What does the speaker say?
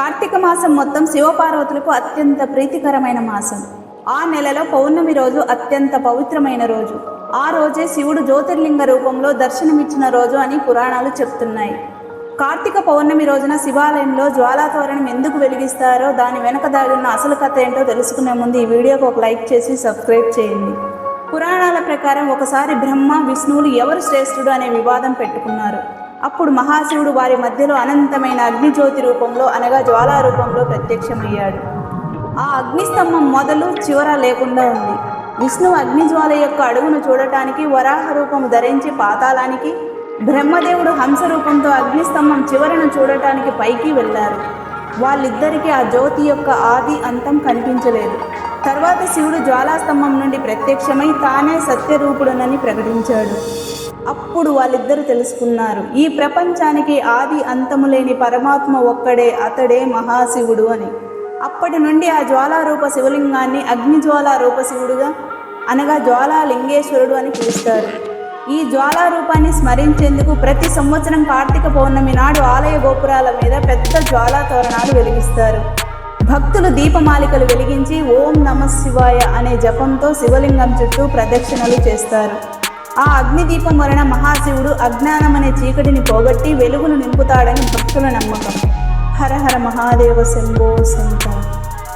కార్తీక మాసం మొత్తం శివపార్వతులకు అత్యంత ప్రీతికరమైన మాసం. ఆ నెలలో పౌర్ణమి రోజు అత్యంత పవిత్రమైన రోజు. ఆ రోజే శివుడు జ్యోతిర్లింగ రూపంలో దర్శనమిచ్చిన రోజు అని పురాణాలు చెప్తున్నాయి. కార్తీక పౌర్ణమి రోజున శివాలయంలో జ్వాలాతోరణం ఎందుకు వెలిగిస్తారో దాని వెనక దాగున్న అసలు కథ ఏంటో తెలుసుకునే ముందు ఈ వీడియోకి ఒక లైక్ చేసి సబ్స్క్రైబ్ చేయండి. పురాణాల ప్రకారం ఒకసారి బ్రహ్మ విష్ణువులు ఎవరు శ్రేష్ఠుడు అనే వివాదం పెట్టుకున్నారు. అప్పుడు మహాశివుడు వారి మధ్యలో అనంతమైన అగ్నిజ్యోతి రూపంలో అనగా జ్వాలా రూపంలో ప్రత్యక్షమయ్యాడు. ఆ అగ్నిస్తంభం మొదలు చివర లేకుండా ఉంది. విష్ణువు అగ్నిజ్వాల యొక్క అడుగును చూడటానికి వరాహ రూపం ధరించి పాతాళానికి బ్రహ్మదేవుడు హంస రూపంతో అగ్నిస్తంభం చివరను చూడటానికి పైకి వెళ్ళారు. వాళ్ళిద్దరికీ ఆ జ్యోతి యొక్క ఆది అంతం కనిపించలేదు. తర్వాత శివుడు జ్వాలాస్తంభం నుండి ప్రత్యక్షమై తానే సత్యరూపుడునని ప్రకటించాడు. అప్పుడు వాళ్ళిద్దరూ తెలుసుకున్నారు. ఈ ప్రపంచానికి ఆది అంతము లేని పరమాత్మ ఒక్కడే అతడే మహాశివుడు అని. అప్పటి నుండి ఆ జ్వాలారూప శివలింగాన్ని అగ్నిజ్వాలారూప శివుడుగా అనగా జ్వాలాలింగేశ్వరుడు అని పిలుస్తారు. ఈ జ్వాలారూపాన్ని స్మరించేందుకు ప్రతి సంవత్సరం కార్తీక పౌర్ణమి నాడు ఆలయ గోపురాల మీద పెద్ద జ్వాలా తోరణాలు వెలిగిస్తారు. భక్తులు దీపమాలికలు వెలిగించి ఓం నమ శివాయ అనే జపంతో శివలింగం చుట్టూ ప్రదక్షిణలు చేస్తారు. ఆ అగ్ని దీపం వలన మహాశివుడు అజ్ఞానం అనే చీకటిని పోగొట్టి వెలుగును నింపుతాడని భక్తుల నమ్మకం. హర హర మహాదేవ శంభో శంకర.